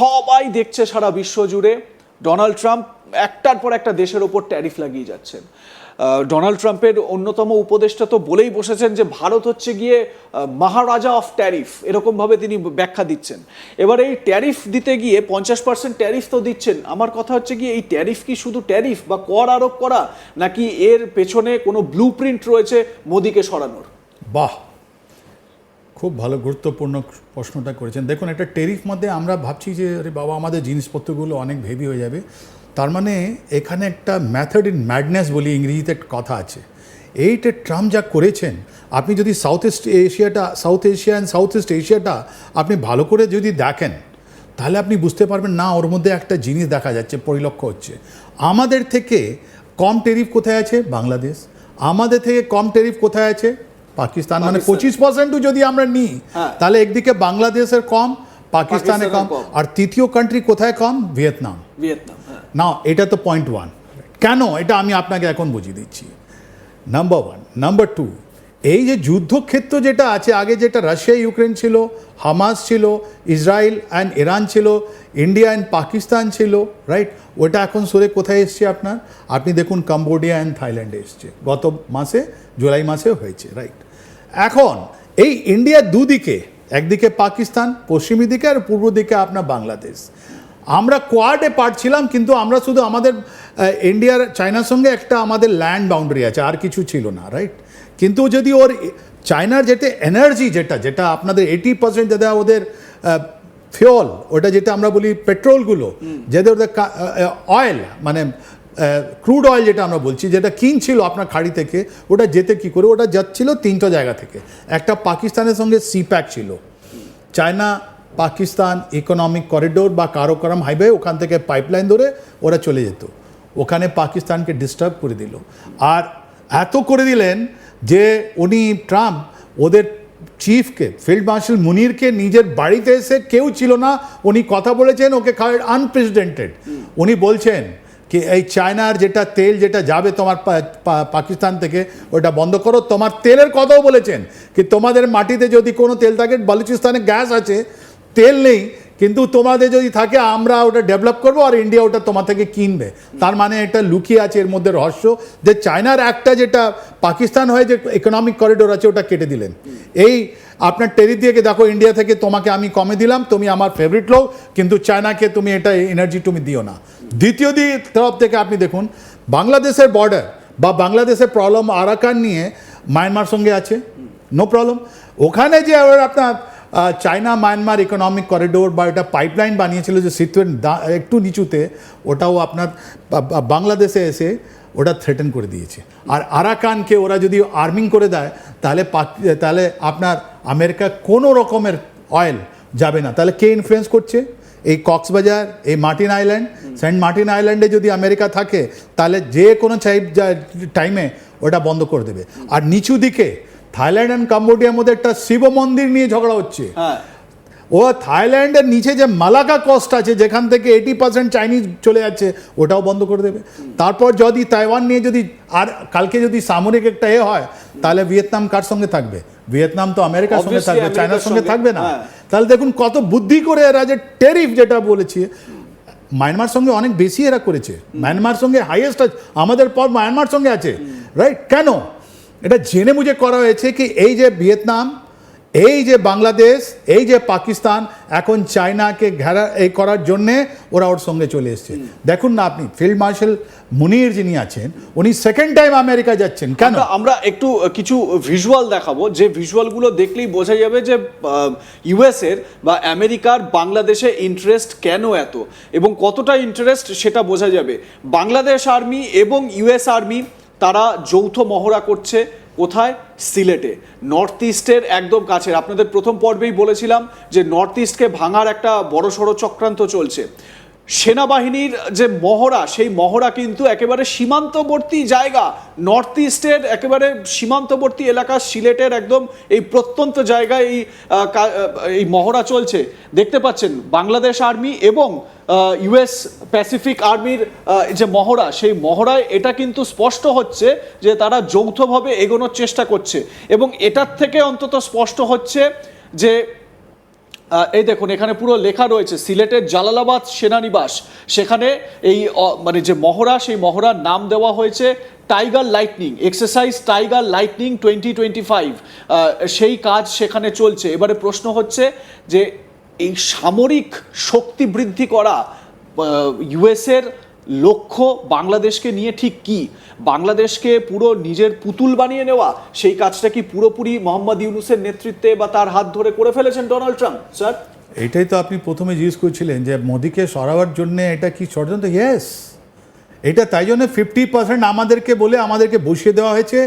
সবাই দেখছে সারা বিশ্ব জুড়ে ডোনাল্ড ট্রাম্প একটার পর একটা দেশের ওপর ট্যারিফ লাগিয়ে যাচ্ছেন। ডোনাল্ড ট্রাম্পের অন্যতম উপদেষ্টা তো বলেই বসেছেন যে ভারত হচ্ছে গিয়ে মহারাজা অফ ট্যারিফ, এরকমভাবে তিনি ব্যাখ্যা দিচ্ছেন। এবার এই ট্যারিফ দিতে গিয়ে পঞ্চাশ পার্সেন্ট ট্যারিফ তো দিচ্ছেন। আমার কথা হচ্ছে গিয়ে এই ট্যারিফ কি শুধু ট্যারিফ বা কর আরোপ করা, নাকি এর পেছনে কোনো ব্লু প্রিন্ট রয়েছে মোদিকে সরানোর? বাহ! খুব ভালো গুরুত্বপূর্ণ প্রশ্নটা করেছেন। দেখুন, একটা টেরিফ মধ্যে আমরা ভাবছি যে, আরে বাবা, আমাদের জিনিসপত্রগুলো অনেক ভেবি হয়ে যাবে। তার মানে এখানে একটা ম্যাথড ইন ম্যাডনেস বলি ইংরেজিতে একটা কথা আছে। এইটা ট্রাম্প যা করেছেন, আপনি যদি south east এশিয়াটা south Asia and south east এশিয়াটা আপনি ভালো করে যদি দেখেন, তাহলে আপনি বুঝতে পারবেন, না, ওর মধ্যে একটা জিনিস দেখা যাচ্ছে, পরিলক্ষ্য হচ্ছে। আমাদের থেকে কম টেরিফ কোথায় আছে? বাংলাদেশ। আমাদের থেকে কম টেরিফ কোথায় আছে? পাকিস্তান মানে পঁচিশ পার্সেন্টও যদি আমরা নিই হ্যাঁ। তাহলে একদিকে বাংলাদেশের কম পাকিস্তানে কম। আর তৃতীয় কান্ট্রি কোথায় কম? ভিয়েতনাম। ভিয়েতনাম হ্যাঁ। না এটা তো পয়েন্ট ওয়ান কেন? এটা আমি আপনাকে এখন বুঝিয়ে দিচ্ছি। নাম্বার ওয়ান নাম্বার টু এই যে যুদ্ধক্ষেত্র যেটা আছে আগে যেটা রাশিয়া ইউক্রেন ছিল হামাস ছিল ইসরায়েল অ্যান্ড ইরান ছিল ইন্ডিয়া অ্যান্ড পাকিস্তান ছিল রাইট ওটা এখন সরে কোথায় এসছে আপনার? আপনি দেখুন কম্বোডিয়া অ্যান্ড থাইল্যান্ডে এসছে। গত মাসে জুলাই মাসে হয়েছে রাইট এখন এই ইন্ডিয়ার দুদিকে একদিকে পাকিস্তান পশ্চিমী দিকে আর পূর্ব দিকে আপনার বাংলাদেশ। আমরা কোয়াডে পারছিলাম কিন্তু আমরা শুধু আমাদের ইন্ডিয়ার চায়নার সঙ্গে একটা আমাদের ল্যান্ড বাউন্ডারি আছে আর কিছু ছিল না রাইট কিন্তু যদি ওর চায়নার যেটা এনার্জি যেটা যেটা আপনাদের এইটি পার্সেন্ট যেটা ওদের ফিওল ওটা যেটা আমরা বলি পেট্রোলগুলো যেটা ওদের অয়েল মানে ক্রুড অয়েল যেটা আমরা বলছি, যেটা কিনছিল আপনার খাড়ি থেকে, ওটা যেতে কি করে, ওটা যাচ্ছিল তিনটা জায়গা থেকে। একটা পাকিস্তানের সঙ্গে সি প্যাক ছিল। চায়না, পাকিস্তান ইকোনমিক করিডোর বা কারোকরম হাইওয়ে ওখান থেকে পাইপলাইন ধরে ওরা চলে যেত। ওখানে পাকিস্তানকে ডিস্টার্ব করে দিল। আর এত করে দিলেন যে উনি ট্রাম্প, ওদের চিফকে ফিল্ড মার্শাল মুনিরকে নিজের বাড়িতে এসে কেউ ছিল না। উনি কথা বলেছেন, ওকে আনপ্রেসিডেন্টেড উনি বলছেন কি এই চায়নার যেটা তেল যেটা যাবে তোমার পাকিস্তান থেকে, ওটা বন্ধ করো। তোমার তেলের কথাও বলেছেন কি তোমাদের মাটিতে যদি কোনো তেল থাকে, বালুচিস্তানে গ্যাস আছে, তেল নেই, কিন্তু তোমাদের যদি থাকে, আমরা ওটা ডেভেলপ করব আর ইন্ডিয়া ওটা তোমার থেকে কিনবে। তার মানে এটা লুকিয়ে আছে এর মধ্যে রহস্য যে চায়নার একটা যেটা পাকিস্তান হয়ে যে ইকোনমিক করিডোর আছে, ওটা কেটে দিলেন। এই আপনার টেরি দিয়ে দেখো ইন্ডিয়া থেকে তোমাকে আমি কমে দিলাম, তুমি আমার ফেভারিট লোক, কিন্তু চায়নাকে তুমি এটা এনার্জি তুমি দিও না। দ্বিতীয় দিক তরফ থেকে আপনি দেখুন, বাংলাদেশের বর্ডার বা বাংলাদেশের প্রবলেম আরাকান নিয়ে মায়ানমার সঙ্গে আছে নো প্রবলেম ওখানে যে আপনার চায়না মায়ানমার ইকোনমিক করিডোর বা এটা পাইপলাইন বানিয়েছিল যে সিতুয়েন একটু নিচুতে, ওটাও আপনার বাংলাদেশে এসে ওটা থ্রেটেন করে দিয়েছে। আর আরাকানকে ওরা যদি আর্মিং করে দেয়, তাহলে তাহলে আপনার আমেরিকা কোনো রকমের অয়েল যাবে না। তাহলে কে ইনফ্লুয়েন্স করছে? এই কক্সবাজার, এই মার্টিন আইল্যান্ড। সেন্ট মার্টিন আইল্যান্ডে যদি আমেরিকা থাকে, তাহলে যে কোনো টাইমে ওটা বন্ধ করে দেবে। আর নিচু দিকে, থাইল্যান্ড অ্যান্ড কম্বোডিয়ার মধ্যে একটা শিব মন্দির নিয়ে ঝগড়া হচ্ছে। হ্যাঁ। ও থাইল্যান্ডের নিচে যে মালাকা কস্ট আছে যেখান থেকে এইটি পার্সেন্ট চাইনিজ চলে যাচ্ছে ওটাও বন্ধ করে দেবে। তারপর যদি তাইওয়ান নিয়ে যদি আর কালকে যদি সামরিক একটা এ হয় তাহলে ভিয়েতনাম কার সঙ্গে থাকবে? ভিয়েতনাম তো আমেরিকার সঙ্গে থাকবে চায়নার সঙ্গে থাকবে না। হ্যাঁ। তাহলে দেখুন কত বুদ্ধি করে এরা যে টেরিফ যেটা বলেছি মায়ানমার সঙ্গে অনেক বেশি এরা করেছে। মায়ানমার সঙ্গে হাইয়েস্ট আমাদের পর মায়ানমার সঙ্গে আছে রাইট কেন? এটা জেনে বুঝে করা হয়েছে কি এই যে ভিয়েতনাম এই যে বাংলাদেশ এই যে পাকিস্তান এখন চায়নাকে ঘেরা এই করার জন্যে ওরা ওর সঙ্গে চলে এসছে। দেখুন না আপনি ফিল্ড মার্শাল মুনির যিনি আছেন উনি সেকেন্ড টাইম আমেরিকা যাচ্ছেন কেন? আমরা- আমরা একটু কিছু ভিজুয়াল দেখাবো। যে ভিজুয়ালগুলো দেখলেই বোঝা যাবে যে ইউএসের বা আমেরিকার বাংলাদেশে ইন্টারেস্ট কেন এত এবং কতটা ইন্টারেস্ট সেটা বোঝা যাবে। বাংলাদেশ আর্মি এবং ইউএস আর্মি তারা যৌথ মহড়া করছে কোথায়? সিলেটে। নর্থ ইস্টের একদম কাছের। আপনাদের প্রথম পর্বেই বলেছিলাম যে নর্থ ইস্টকে ভাঙার একটা বড়সড় চক্রান্ত চলছে। সেনাবাহিনীর যে মহড়া, সেই মহড়া কিন্তু একেবারে সীমান্তবর্তী জায়গা নর্থ ইস্টের একেবারে সীমান্তবর্তী এলাকা, সিলেটের একদম এই প্রত্যন্ত জায়গায় এই এই মহড়া চলছে। দেখতে পাচ্ছেন, বাংলাদেশ আর্মি এবং ইউএস প্যাসিফিক আর্মির যে মহড়া, সেই মহড়ায় এটা কিন্তু স্পষ্ট হচ্ছে যে তারা যৌথভাবে এগোনোর চেষ্টা করছে। এবং এটার থেকে অন্তত স্পষ্ট হচ্ছে যে এই দেখুন, এখানে পুরো লেখা রয়েছে, সিলেটের জালালাবাদ সেনানিবাস। সেখানে এই মানে যে মহড়া, সেই মহড়ার নাম দেওয়া হয়েছে tiger lightning, exercise tiger lightning twenty twenty five. সেই কাজ সেখানে চলছে। এবারে প্রশ্ন হচ্ছে যে এই সামরিক শক্তি বৃদ্ধি করা ইউএসের লক্ষ্য বাংলাদেশকে নিয়ে ঠিক কি? বাংলাদেশকে পুরো নিজের পুতুল বানিয়ে নেওয়া সেই কাজটা কি পুরোপুরি মোহাম্মদ ইউনুসের নেতৃত্বে বা তার হাত ধরে করে ফেলেছেন ডোনাল্ড ট্রাম্প? স্যার? এটাই তো আপনি প্রথমে জিজ্ঞেস করছিলেন যে মোদিকে সরাবার জন্য এটা কি ষড়যন্ত্র? ইয়েস এটা তাই জন্য ফিফটি পার্সেন্ট আমাদেরকে বলে আমাদেরকে বসিয়ে দেওয়া হয়েছে।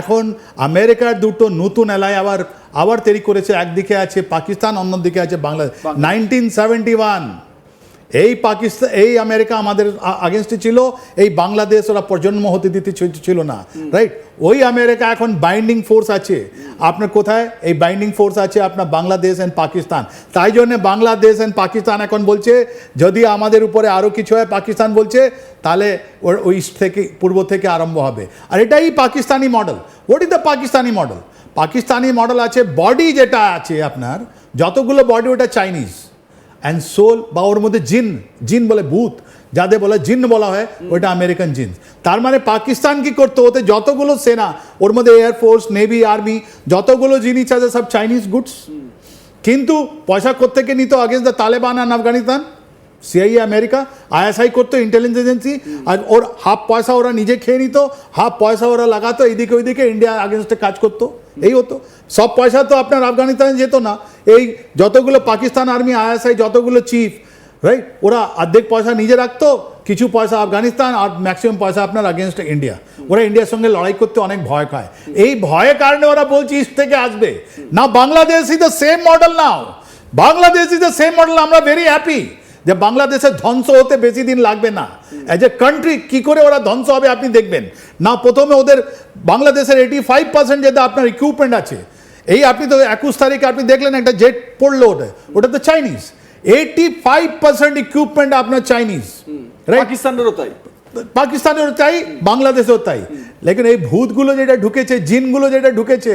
এখন আমেরিকার দুটো নতুন এলাই আবার আবার তৈরি করেছে। একদিকে আছে পাকিস্তান অন্যদিকে আছে বাংলাদেশ। নাইনটিন সেভেন্টি ওয়ান এই পাকিস্তান এই আমেরিকা আমাদের আগেনস্টে ছিল এই বাংলাদেশ ওরা প্রজন্ম হতে দিতে ছিল- না রাইট ওই আমেরিকা এখন বাইন্ডিং ফোর্স আছে। আপনার কোথায়? এই বাইন্ডিং ফোর্স আছে আপনার বাংলাদেশ অ্যান্ড পাকিস্তান। তাই জন্য বাংলাদেশ অ্যান্ড পাকিস্তান এখন বলছে যদি আমাদের উপরে আরও কিছু হয় পাকিস্তান বলছে তাহলে ওর ওই ইস্ট থেকে পূর্ব থেকে আরম্ভ হবে। আর এটাই Pakistani model what is the Pakistani model Pakistani model আছে বডি যেটা আছে আপনার যতগুলো বডি ওটা চাইনিজ অ্যান্ড সোল বা ওর মধ্যে জিন জিন বলে ভূত, যাদের বলে জিন বলা হয়, ওইটা আমেরিকান জিন তার মানে পাকিস্তান কি করতো? ওতে যতগুলো সেনা, ওর মধ্যে এয়ারফোর্স নেভি আর্মি যতগুলো জিনিস আছে, সব চাইনিজ গুডস কিন্তু পয়সা কোত্থেকে নিত against the Taliban and Afghanistan CIA America ISI করতো ইন্টেলিজেন্স এজেন্সি আর ওর হাফ পয়সা ওরা নিজে খেয়ে নিত হাফ পয়সা ওরা লাগাতো, এইদিকে ওইদিকে ইন্ডিয়া আগেনস্টে কাজ করতো। এই হতো সব পয়সা তো আপনার আফগানিস্তানে যেত না। এই যতগুলো পাকিস্তান আর্মি, আইএসআই, যতগুলো চিফ রাইট ওরা অর্ধেক পয়সা নিজে রাখতো, কিছু পয়সা আফগানিস্তান আর ম্যাক্সিমাম পয়সা আপনার আগেনস্ট ইন্ডিয়া ওরা ইন্ডিয়ার সঙ্গে লড়াই করতে অনেক ভয় খায়। এই ভয়ের কারণে ওরা বলছে ইস্ট থেকে আসবে। না Bangladesh is the same model now Bangladesh is the same model আমরা ভেরি হ্যাপি যে বাংলাদেশের ধ্বংস হতে বেশি দিন লাগবে না। অ্যাজ এ কান্ট্রি কি করে ওরা ধ্বংস হবে আপনি দেখবেন। না প্রথমে ওদের বাংলাদেশের এইটি ফাইভ পার্সেন্ট যেটা আপনার ইকুইপমেন্ট আছে এই আপনি তো একুশ তারিখে আপনি দেখলেন একটা জেট পড়ল ওটা ওটা তো Chinese eighty five percent equipment আপনার চাইনিজ পাকিস্তানেরও তাই। পাকিস্তানেরও তাই বাংলাদেশেও তাই। লেকিন এই ভূতগুলো যেটা ঢুকেছে জিনগুলো যেটা ঢুকেছে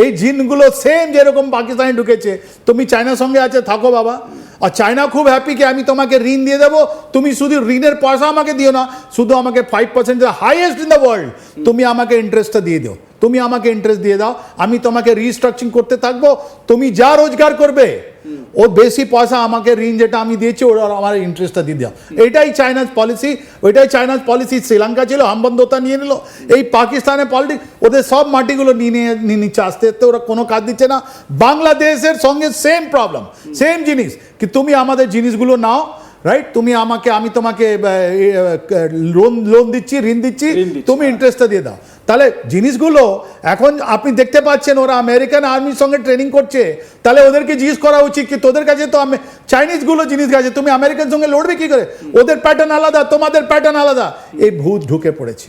এই জিনগুলো সেম যেরকম পাকিস্তানে ঢুকেছে তুমি চায়নার সঙ্গে আছে থাকো বাবা। আর চায়না খুব হ্যাপি কি আমি তোমাকে ঋণ দিয়ে দেবো। তুমি শুধু ঋণের পয়সা আমাকে দিও না, শুধু আমাকে five percent highest in the world তুমি আমাকে ইন্টারেস্টটা দিয়ে দাও। তুমি আমাকে ইন্টারেস্ট দিয়ে দাও আমি তোমাকে রিস্ট্রাকচারিং করতে থাকব তুমি যা রোজগার করবে ও বেশি পয়সা আমাকে ঋণ যেটা আমি দিয়েছি ওরা আমার ইন্টারেস্টটা দিয়ে দাও। এটাই চায়নার পলিসি ওইটাই চায়নার পলিসি শ্রীলঙ্কা ছিল হামবন্ধতা নিয়ে নিল এই পাকিস্তানের পলিটিক্স ওদের সব মাটিগুলো নিয়ে নিয়ে নিয়ে নিচ্ছে আস্তে আস্তে ওরা কোনো কাজ দিচ্ছে না। বাংলাদেশের সঙ্গে সেম প্রবলেম সেম জিনিস কি তুমি আমাদের জিনিসগুলো নাও রাইট তুমি আমাকে আমি তোমাকে লোন লোন দিচ্ছি ঋণ দিচ্ছি, তুমি ইন্টারেস্টটা দিয়ে দাও। তাহলে জিনিসগুলো এখন আপনি দেখতে পাচ্ছেন ওরা আমেরিকান আর্মির সঙ্গে ট্রেনিং করছে। তাহলে ওদেরকে জিজ্ঞেস করা উচিত কি তোদের কাছে তো আমি চাইনিজগুলো জিনিস গেছে তুমি আমেরিকান সঙ্গে লড়বে কি করে? ওদের প্যাটার্ন আলাদা, তোমাদের প্যাটার্ন আলাদা। এই ভূত ঢুকে পড়েছে।